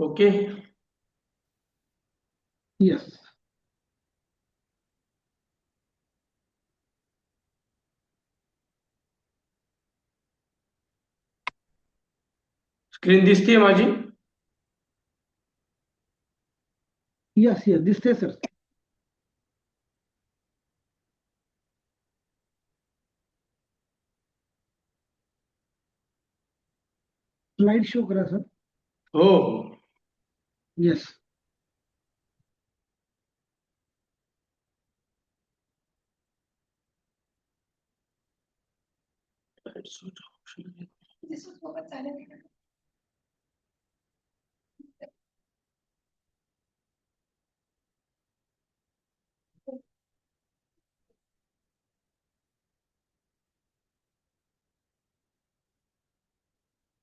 Okay Yes. Screen दिसतीये माझी Yes, yes, दिसते सर. स्लाइड शो करा सर. हो हो Yes.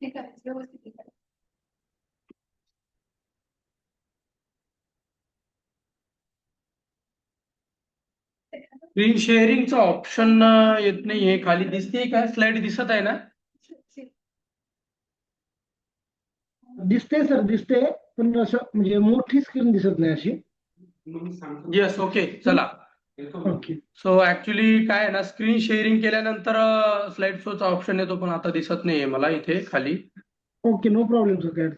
ठीक आहे व्यवस्थित स्क्रीन शेअरिंगचा ऑप्शन येत नाहीये. खाली दिसतेय का? स्लाइड दिसत आहे ना? दिसते सर दिसते पण असं म्हणजे मोठी स्क्रीन दिसत नाही अशी. येस ओके चला. ओके. सो ऍक्च्युली काय ना स्क्रीन शेअरिंग केल्यानंतर स्लाइड शोचा ऑप्शन येतो पण आता दिसत नाहीये मला इथे खाली. ओके नो प्रॉब्लेम सर काय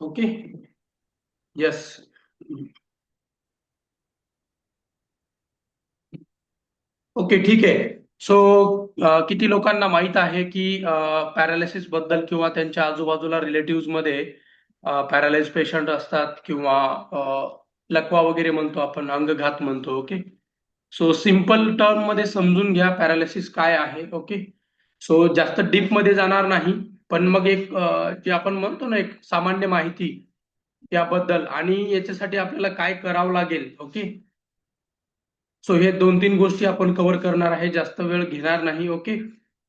Okay. Yes. Okay yes okay ठीक आहे सो uh, किती लोकांना माहीत आहे की uh, पॅरालिसिसबद्दल किंवा त्यांच्या आजूबाजूला रिलेटिव्हमध्ये uh, पॅरालाइज पेशंट असतात किंवा लकवा वगैरे म्हणतो आपण अंगघात म्हणतो ओके सो सिंपल टर्ममध्ये समजून घ्या पॅरालिसिस काय आहे ओके सो जास्त डीपमध्ये जाणार नाही पण मग एक जे आपण म्हणतो ना एक सामान्य माहिती त्याबद्दल आणि याच्यासाठी आपल्याला काय करावं लागेल ओके? सो हे दोन तीन गोष्टी आपण कव्हर करणार आहे जास्त वेळ घेणार नाही ओके?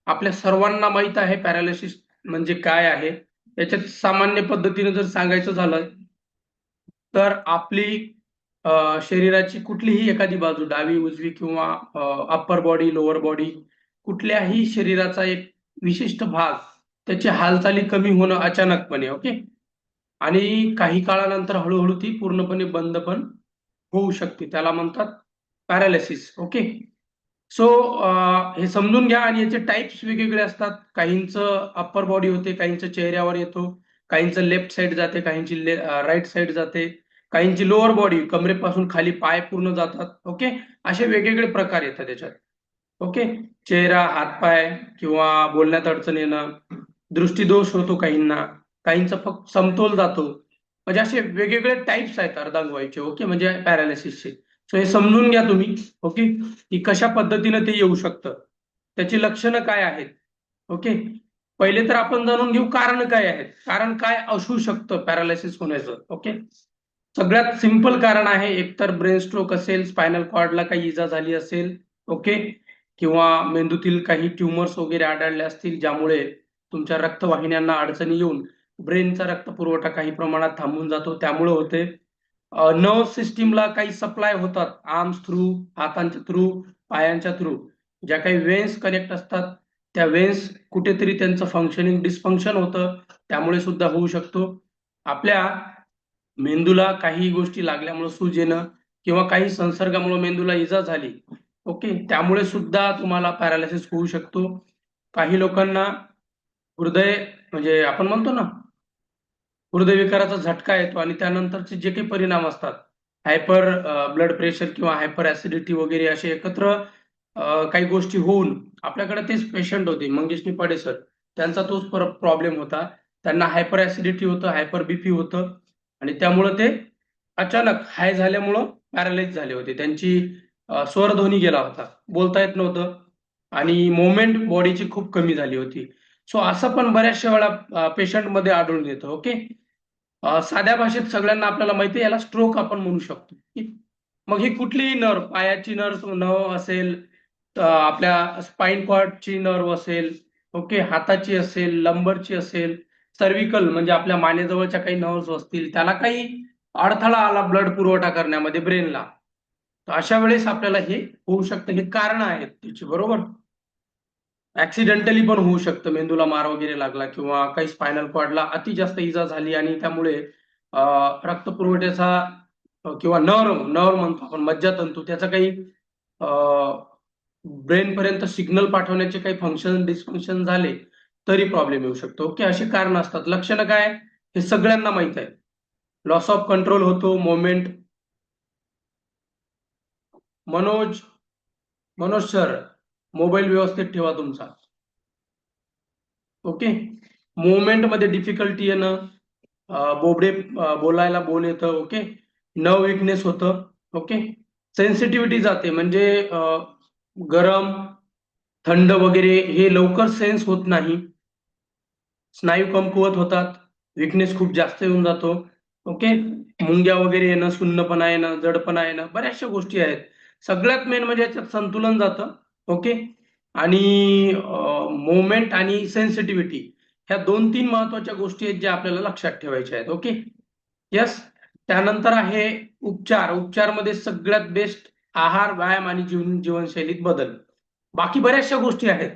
आपल्या सर्वांना माहीत आहे पॅरालिसिस म्हणजे काय आहे. याच्यात सामान्य पद्धतीने जर सांगायचं झालं तर आपली शरीराची कुठलीही एखादी बाजू डावी उजवी किंवा अप्पर बॉडी लोअर बॉडी कुठल्याही शरीराचा एक विशिष्ट भाग त्याची हालचाली कमी होणं अचानकपणे ओके? आणि काही काळानंतर हळूहळू ती पूर्णपणे बंद पण होऊ शकते. त्याला म्हणतात पॅरालिसिस ओके? सो हे समजून घ्या आणि याचे टाइप्स वेगवेगळे असतात. काहींचं अप्पर बॉडी होते काहींचं चेहऱ्यावर येतो काहींचं लेफ्ट साइड जाते काहींची राईट साइड जाते काहींची लोअर बॉडी कमरेपासून खाली पाय पूर्ण जातात ओके? असे वेगवेगळे प्रकार येतात त्याच्यात ओके? चेहरा हातपाय किंवा बोलण्यात अडचण येणं दृष्टीदोष होतो काहींना. काहींचा फक्त समतोल जातो. म्हणजे असे वेगवेगळे टाइप्स आहेत अर्धांगवायचे ओके म्हणजे पॅरालिसिसचे सो हे समजून घ्या तुम्ही ओके की कशा पद्धतीनं ते येऊ शकतं. त्याची लक्षणं काय आहेत ओके पहिले तर आपण जाणून घेऊ कारण काय आहेत. कारण काय असू शकतं पॅरालिसिस होण्याचं ओके सगळ्यात सिंपल कारण आहे एकतर ब्रेन स्ट्रोक असेल स्पायनल कॉर्डला काही इजा झाली असेल ओके किंवा मेंदूतील काही ट्युमर्स वगैरे आढळले असतील ज्यामुळे तुमच्या रक्तवाहिन्यांना अडचणी येऊन ब्रेनचा रक्त पुरवठा काही प्रमाणात थांबून जातो. त्यामुळे होते. नर्व सिस्टीमला काही सप्लाय होतात. आर्म्स थ्रू हातांच्या थ्रू पायांच्या थ्रू ज्या काही वेन्स कनेक्ट असतात त्या वेन्स कुठेतरी त्यांचं फंक्शनिंग डिस्फंक्शन होतं. त्यामुळे सुद्धा होऊ शकतो. आपल्या मेंदूला काही गोष्टी लागल्यामुळे सूज येणं किंवा काही संसर्गामुळे मेंदूला इजा झाली ओके? त्यामुळे सुद्धा तुम्हाला पॅरालिसिस होऊ शकतो. काही लोकांना हृदय म्हणजे आपण म्हणतो ना हृदयविकाराचा झटका येतो आणि त्यानंतरचे जे काही परिणाम असतात हायपर ब्लड प्रेशर किंवा हायपर ऍसिडिटी वगैरे असे एकत्र काही गोष्टी होऊन आपल्याकडे तेच पेशंट होते मंगेश निपाडे सर. त्यांचा तोच प्रॉब्लेम होता. त्यांना हायपर ऍसिडिटी होतं हायपर बीपी होतं आणि त्यामुळं ते अचानक हाय झाल्यामुळं पॅरालाइज झाले होते. त्यांची स्वरध्वनी गेला होता. बोलता येत नव्हतं आणि मोमेंट बॉडीची खूप कमी झाली होती. सो असं पण बऱ्याचशा वेळा पेशंटमध्ये आढळून येतं ओके? साध्या भाषेत सगळ्यांना आपल्याला माहिती आहे याला स्ट्रोक आपण म्हणू शकतो मग ही कुठलीही नर्व पायाची नर्व नर्व असेल आपल्या स्पाइन कॉर्डची नर्व असेल ओके? हाताची असेल लंबरची असेल सर्विकल म्हणजे आपल्या मानेजवळच्या काही नर्व्स असतील त्याला काही अडथळा आला ब्लड पुरवठा करण्यामध्ये ब्रेनला तर अशा वेळेस आपल्याला हे होऊ शकतं हे कारण आहेत त्याची बरोबर? ऍक्सिडेंटली पण होऊ शकतं. मेंदूला मार वगैरे लागला किंवा काही स्पायनल कॉर्डला अति जास्त इजा झाली आणि त्यामुळे रक्त पुरवठ्याचा किंवा नर नर म्हणतो आपण मज्जातंतू त्याचा काही ब्रेन पर्यंत सिग्नल पाठवण्याचे काही फंक्शन डिस्फंक्शन झाले तरी प्रॉब्लेम येऊ शकतो. ओके अशी कारण असतात. लक्षणं काय? हे सगळ्यांना माहीत आहे. लॉस ऑफ कंट्रोल होतो moment Manoj Manoj sir mobile व्यवस्थित ठेवा तुमचा. ओके? मुवमेंटमध्ये डिफिकल्टी येणं बोबडे बोलायला बोल येतं ओके? न विकनेस होतं ओके? सेन्सिटिव्हिटी जाते म्हणजे गरम थंड वगैरे हे लवकर सेन्स होत नाही. स्नायू कमकुवत होतात विकनेस खूप जास्त येऊन जातो ओके? मुंग्या वगैरे येणं सुन्नपणा येणं जडपणा येणं बऱ्याचशा गोष्टी आहेत. सगळ्यात मेन म्हणजे याच्यात संतुलन जातं. ओके? आणि मोमेंट आणि सेन्सिटिव्हिटी ह्या दोन तीन महत्त्वाच्या गोष्टी आहेत ज्या आपल्याला लक्षात ठेवायच्या आहेत. ओके? यस त्यानंतर आहे उपचार. उपचारमध्ये सगळ्यात बेस्ट आहार व्यायाम आणि जीवन जीवनशैलीत बदल. बाकी बऱ्याचशा गोष्टी आहेत.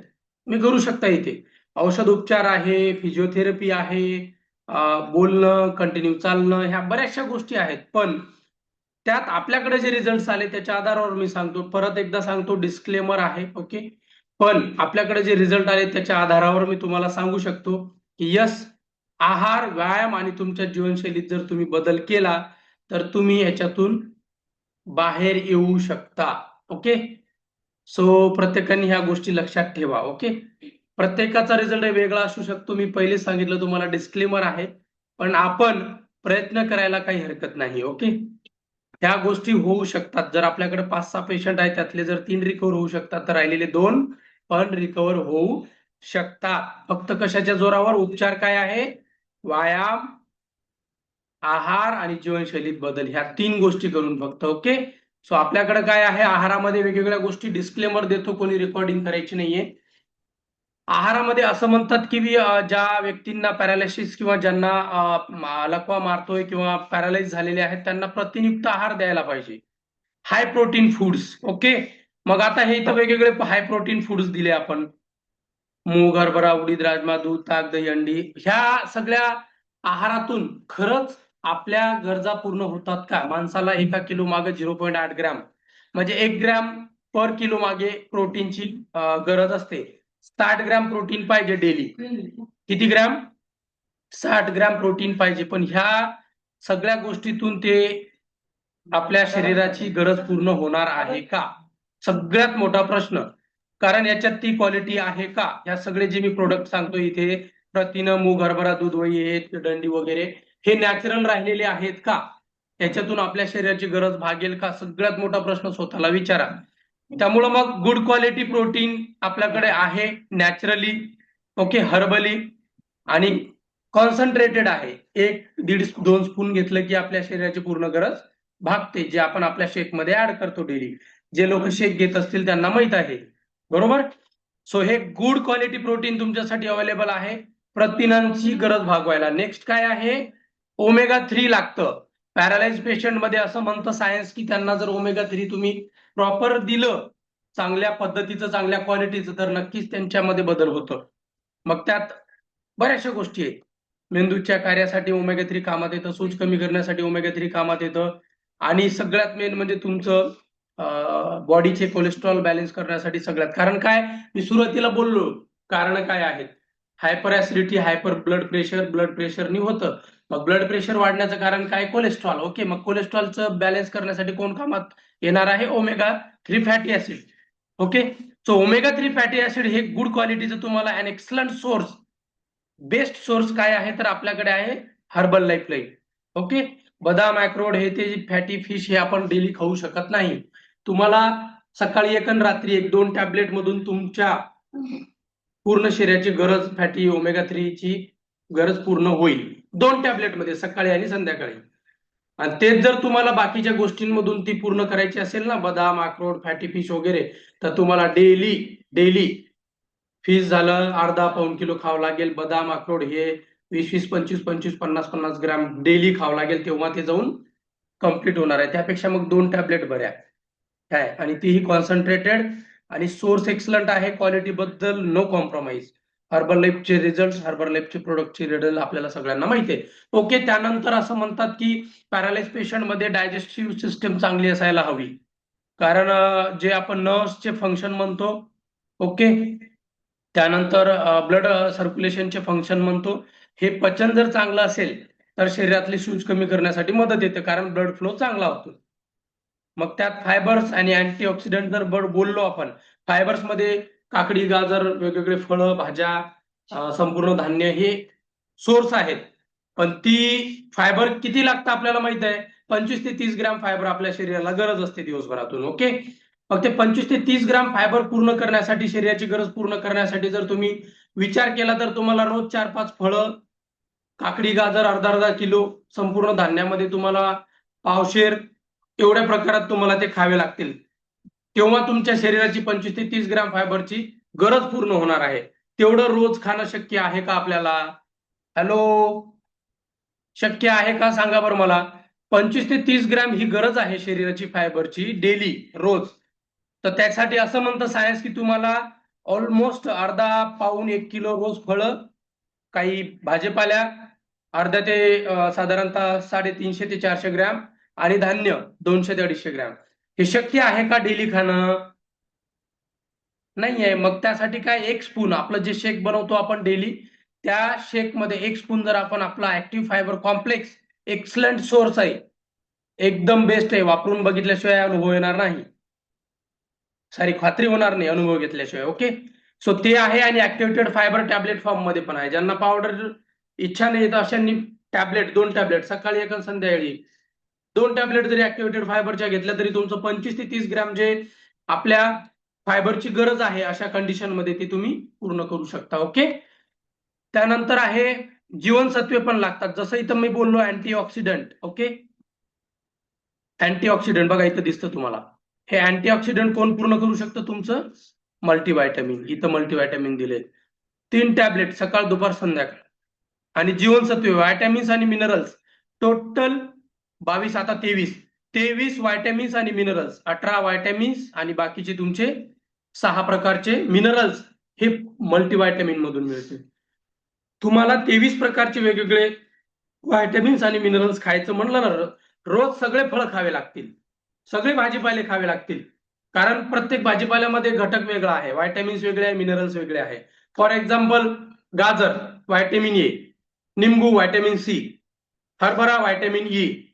मी करू शकता इथे. औषध उपचार आहे फिजिओथेरपी आहे बोलणं कंटिन्यू चालणं ह्या बऱ्याचशा गोष्टी आहेत. पण त्यात आपल्याकडे जे रिझल्ट आले त्याच्या आधारावर मी सांगतो. परत एकदा सांगतो डिस्क्लेमर आहे ओके पण आपल्याकडे जे रिझल्ट आले त्याच्या आधारावर मी तुम्हाला सांगू शकतो की यस आहार व्यायाम आणि तुमच्या जीवनशैलीत जर तुम्ही बदल केला तर तुम्ही याच्यातून बाहेर येऊ शकता ओके सो प्रत्येकाने ह्या गोष्टी लक्षात ठेवा ओके प्रत्येकाचा रिझल्ट वेगळा असू शकतो. मी पहिले सांगितलं तुम्हाला डिस्क्लेमर आहे. पण आपण प्रयत्न करायला काही हरकत नाही ओके त्या गोष्टी होऊ शकतात. जर आपल्याकडे पाच सहा पेशंट आहेत त्यातले जर तीन रिकवर होऊ शकतात तर राहिलेले दोन पण रिकवर होऊ शकतात. फक्त कशाच्या जोरावर? उपचार काय आहे? व्यायाम आहार आणि जीवनशैलीत बदल. ह्या तीन गोष्टी करून फक्त ओके? सो आपल्याकडे काय आहे? आहारामध्ये वेगवेगळ्या गोष्टी. डिस्क्लेमर देतो कोणी रेकॉर्डिंग करायची नाहीये. आहारामध्ये असं म्हणतात की ज्या व्यक्तींना पॅरालिसिस किंवा ज्यांना लकवा मारतोय किंवा पॅरालाइज झालेले आहेत त्यांना प्रतिनियुक्त आहार द्यायला पाहिजे. हाय प्रोटीन फूड्स ओके मग आता हे इथं वेगवेगळे हाय प्रोटीन फूड्स दिले आपण. मूग हरभरा उडीद राजमा दूध ताक दही अंडी ह्या सगळ्या आहारातून खरंच आपल्या गरजा पूर्ण होतात का? माणसाला एका किलो मागे झिरो पॉईंट आठ ग्रॅम म्हणजे एक ग्रॅम पर किलो मागे प्रोटीनची गरज असते. साठ ग्रॅम प्रोटीन पाहिजे डेली. किती ग्रॅम? साठ ग्रॅम प्रोटीन पाहिजे. पण ह्या सगळ्या गोष्टीतून ते आपल्या शरीराची गरज पूर्ण होणार आहे का? सगळ्यात मोठा प्रश्न. कारण याच्यात ती क्वालिटी आहे का? या सगळे जे मी प्रोडक्ट सांगतो इथे प्रथिनं मूग हरभरा दूध वही हे दंडी वगैरे हे नॅचरल राहिलेले आहेत का? याच्यातून आपल्या शरीराची गरज भागेल का? सगळ्यात मोठा प्रश्न स्वतःला विचारा. त्यामुळं मग गुड क्वालिटी प्रोटीन आपल्याकडे आहे नॅचरली ओके हर्बली आणि कॉन्सन्ट्रेटेड आहे. एक दीड दोन स्पून घेतलं की आपल्या शरीराची पूर्ण गरज भागते जे आपण आपल्या शेकमध्ये ऍड करतो डेली जे लोक शेक घेत असतील त्यांना माहीत आहे. बरोबर? सो हे गुड क्वालिटी प्रोटीन तुमच्यासाठी अवेलेबल आहे. प्रथिनांची गरज भागवायला. नेक्स्ट काय आहे? ओमेगा थ्री लागतं. पॅरालाइज पेशंटमध्ये असं म्हणतं सायन्स की त्यांना जर ओमेगा थ्री तुम्ही प्रॉपर दिलं चांगल्या पद्धतीचं चांगल्या क्वालिटीचं तर नक्कीच त्यांच्यामध्ये बदल होतो. मग त्यात बऱ्याचशा गोष्टी आहेत. मेंदूच्या कार्यासाठी ओमेगा थ्री कामात येतं सूज कमी करण्यासाठी ओमेगा थ्री कामात येतं. आणि सगळ्यात मेन म्हणजे तुमचं बॉडीचे कोलेस्ट्रॉल बॅलन्स करण्यासाठी सगळ्यात. कारण काय? मी सुरुवातीला बोललो कारण काय आहेत? Hyper acidity hyper blood pressure blood प्रेशरनी होतं. मग ब्लड प्रेशर वाढण्याचं कारण काय? कोलेस्ट्रॉल ओके मग कोलेस्ट्रॉलचं बॅलन्स करण्यासाठी कोण कामात येणार आहे omega three fatty acid okay? So omega three fatty acid हे गुड क्वालिटीचं तुम्हाला an excellent source best source काय आहे तर आपल्याकडे आहे हर्बल लाईफ लाईन. ओके? बदाम अक्रोड हे ते फॅटी फिश हे आपण डेली खाऊ शकत नाही. तुम्हाला सकाळी एक रात्री एक दोन टॅबलेट मधून तुमच्या पूर्ण शरीराची गरज फॅटी ओमेगा ची गरज पूर्ण होईल. दोन टॅबलेटमध्ये सकाळी आणि संध्याकाळी. आणि तेच जर तुम्हाला बाकीच्या गोष्टींमधून ती पूर्ण करायची असेल ना बदाम अक्रोड फॅटी फिश वगैरे तर तुम्हाला डेली डेली फिश झालं अर्धा पाऊण किलो खावं लागेल. बदाम अक्रोड हे वीस वीस पंचवीस पंचवीस पन्नास पन्नास ग्राम डेली खावं लागेल तेव्हा ते जाऊन कंप्लीट होणार आहे. त्यापेक्षा मग दोन टॅबलेट बऱ्या. काय? आणि तीही कॉन्सन्ट्रेटेड आणि सोर्स एक्सलंट आहे क्वालिटी बद्दल नो कॉम्प्रोमाइज हर्बल लाईफचे रिझल्ट हर्बल लाईफचे प्रोडक्टचे रिझल्ट आपल्याला सगळ्यांना माहिती आहे. ओके त्यानंतर असं म्हणतात की पॅरालाइज पेशंटमध्ये डायजेस्टिव्ह सिस्टम चांगली असायला हवी. कारण जे आपण नर्व्सचे फंक्शन म्हणतो ओके त्यानंतर ब्लड सर्क्युलेशनचे फंक्शन म्हणतो हे पचन जर चांगलं असेल तर शरीरातले सूज कमी करण्यासाठी मदत येते कारण ब्लड फ्लो चांगला होतो. मग त्यात फायबर्स आणि अँटीऑक्सिडंट जर बड बोललो आपण फायबर्समध्ये काकडी गाजर वेगवेगळे फळं भाज्या संपूर्ण धान्य हे सोर्स आहेत. पण ती फायबर किती लागतं आपल्याला माहीत आहे? पंचवीस ते तीस ग्रॅम फायबर आपल्या शरीराला गरज असते दिवसभरातून ओके मग ते पंचवीस ते तीस ग्राम फायबर पूर्ण करण्यासाठी शरीराची गरज पूर्ण करण्यासाठी जर तुम्ही विचार केला तर तुम्हाला रोज चार पाच फळं काकडी गाजर अर्धा अर्धा किलो संपूर्ण धान्यामध्ये तुम्हाला पावशेर एवढ्या प्रकारात तुम्हाला ते खावे लागतील. तेव्हा तुमच्या शरीराची पंचवीस ते तीस ग्रॅम फायबरची गरज पूर्ण होणार आहे. तेवढं रोज खाणं शक्य आहे का आपल्याला? हॅलो? शक्य आहे का? सांगा बरं मला. पंचवीस ते तीस ग्रॅम ही गरज आहे शरीराची फायबरची डेली रोज. तर त्यासाठी असं म्हणतं सायन्स की तुम्हाला ऑलमोस्ट अर्धा पाऊन एक किलो रोज फळं काही भाजीपाल्या अर्ध्या ते साधारणतः साडेतीनशे ते चारशे ग्रॅम आणि धान्य दोनशे ते अडीचशे ग्रॅम. हे शक्य आहे का डेली खाणं? नाही आहे मग त्यासाठी काय एक स्पून आपलं जे शेक बनवतो आपण डेली त्या शेकमध्ये एक स्पून जर आपण आपला active fibre complex excellent source आहे एकदम बेस्ट आहे वापरून बघितल्याशिवाय अनुभव येणार नाही. सारी खात्री होणार नाही अनुभव घेतल्याशिवाय ओके सो ते आहे आणि ऍक्टिव्हेटेड फायबर टॅबलेट फॉर्ममध्ये पण आहे. ज्यांना पावडर इच्छा नाही तर अशांनी टॅबलेट दोन टॅबलेट सकाळी एक आणि संध्याकाळी दोन टॅबलेट जरी ऍक्टिव्हेटेड फायबरच्या घेतल्या तरी तुमचं पंचवीस ते तीस ग्रॅम जे आपल्या फायबरची गरज आहे अशा कंडिशनमध्ये ती तुम्ही पूर्ण करू शकता ओके? त्यानंतर आहे जीवनसत्वे पण लागतात. जसं इथं मी बोललो अँटीऑक्सिडंट ओके? अँटीऑक्सिडंट बघा इथं दिसतं तुम्हाला. हे अँटीऑक्सिडंट कोण पूर्ण करू शकतं तुमचं? मल्टीव्हायटमिन इथं मल्टीव्हायटमिन दिले तीन टॅबलेट सकाळ दुपार संध्याकाळ. आणि जीवनसत्वे व्हायटॅमिन्स आणि मिनरल्स टोटल बावीस आता तेवीस. तेवीस व्हायटॅमिन्स आणि मिनरल्स अठरा व्हायटॅमिन्स आणि बाकीचे तुमचे सहा प्रकारचे मिनरल्स हे मल्टीव्हायटमिन मधून मिळते तुम्हाला तेवीस प्रकारचे वेगवेगळे व्हायटॅमिन्स आणि मिनरल्स खायचं म्हणलं ना रोज सगळे फळ खावे लागतील. सगळे भाजीपाले खावे लागतील. कारण प्रत्येक भाजीपाल्यामध्ये घटक वेगळा आहे. व्हायटॅमिन्स वेगळे आहे मिनरल्स वेगळे आहे. फॉर एक्झाम्पल गाजर व्हायटॅमिन ए निंबू व्हायटॅमिन सी हरभरा vitamin E e.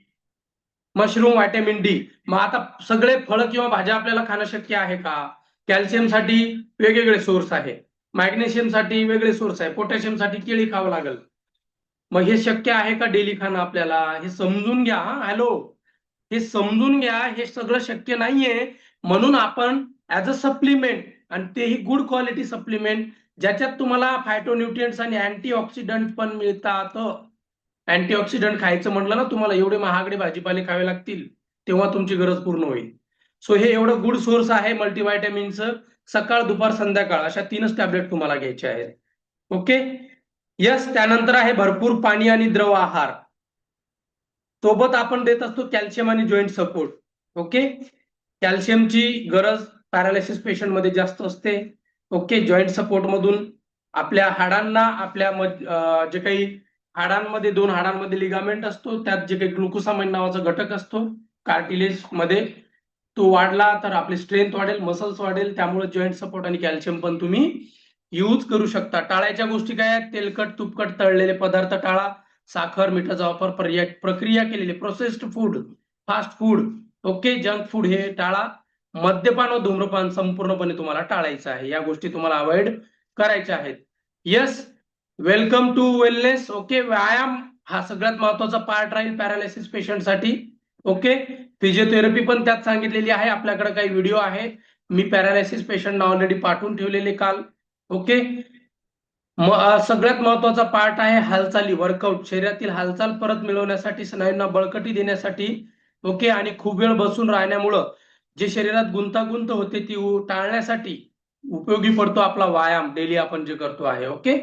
Mushroom vitamin D. मग आता सगळे फळं किंवा भाज्या आपल्याला खाणं शक्य आहे का? कॅल्शियमसाठी वेगवेगळे सोर्स आहे. मॅग्नेशियमसाठी वेगळे सोर्स आहे. पोटॅशियमसाठी केळी खावं लागेल. मग हे शक्य आहे का डेली खाणं आपल्याला? हे समजून घ्या हॅलो हे समजून घ्या हे सगळं शक्य नाहीये. म्हणून आपण ऍज अ सप्लिमेंट आणि तेही गुड क्वालिटी सप्लिमेंट ज्याच्यात तुम्हाला फायटोन्युट्रियंट्स आणि अँटीऑक्सिडंट पण मिळतात. अँटीऑक्सिडंट खायचं म्हटलं ना तुम्हाला एवढे महागडे भाजीपाले खावे लागतील तेव्हा तुमची गरज पूर्ण होईल. सो हे एवढं गुड सोर्स आहे मल्टीव्हायटमिनचं सकाळ दुपार संध्याकाळ अशा तीनच टॅबलेट तुम्हाला घ्यायचे आहेत. ओके यस त्यानंतर आहे भरपूर पाणी आणि द्रव आहार. सोबत आपण देत असतो कॅल्शियम आणि जॉईंट सपोर्ट ओके कॅल्शियमची गरज पॅरालिसिस पेशंटमध्ये जास्त असते. ओके जॉईंट सपोर्ट मधून आपल्या हाडांना आपल्या अं, जे काही हाडांमध्ये दोन हाडांमध्ये लिगामेंट असतो. त्यात जे काही ग्लुकोसामाइन नावाचा घटक असतो कार्टिलेजमध्ये तो वाढला तर आपली स्ट्रेंथ वाढेल मसल्स वाढेल. त्यामुळे जॉईंट सपोर्ट आणि कॅल्शियम पण तुम्ही यूज करू शकता. टाळायच्या गोष्टी काय आहेत? तेलकट तुपकट तळलेले पदार्थ टाळा. साखर मिठाचा वापर प्रक्रिया केलेले processed food fast food okay junk food हे टाळा. मद्यपान व धूम्रपान संपूर्णपणे तुम्हाला टाळायचं आहे. या गोष्टी तुम्हाला अवॉइड करायच्या आहेत. Yes welcome to wellness okay व्यायाम हा सगळ्यात महत्त्वाचा पार्ट राहील पॅरालिसिस पेशंटसाठी ओके फिजिओथेरपी पण त्यात सांगितलेली आहे. आपल्याकडे काही व्हिडिओ आहे. मी पॅरालिसिस पेशंटना ऑलरेडी पाठवून ठेवलेले काल. ओके सगळ्यात महत्त्वाचा पार्ट आहे हालचाली वर्कआउट शरीरातील हालचाल परत मिळवण्यासाठी स्नायूंना बळकटी देण्यासाठी. ओके आणि खूप वेळ बसून राहण्यामुळं जे शरीरात गुंतागुंत होते ती टाळण्यासाठी उपयोगी पडतो आपला व्यायाम. डेली आपण जे करतो आहे. ओके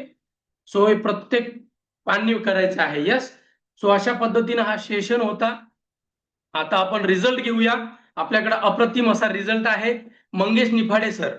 सो हे प्रत्येक पाणी करायचं आहे. यस सो अशा पद्धतीनं हा सेशन होता. आता आपण रिझल्ट घेऊया. आपल्याकडे अप्रतिम असा रिझल्ट आहे. मंगेश निफाडे सर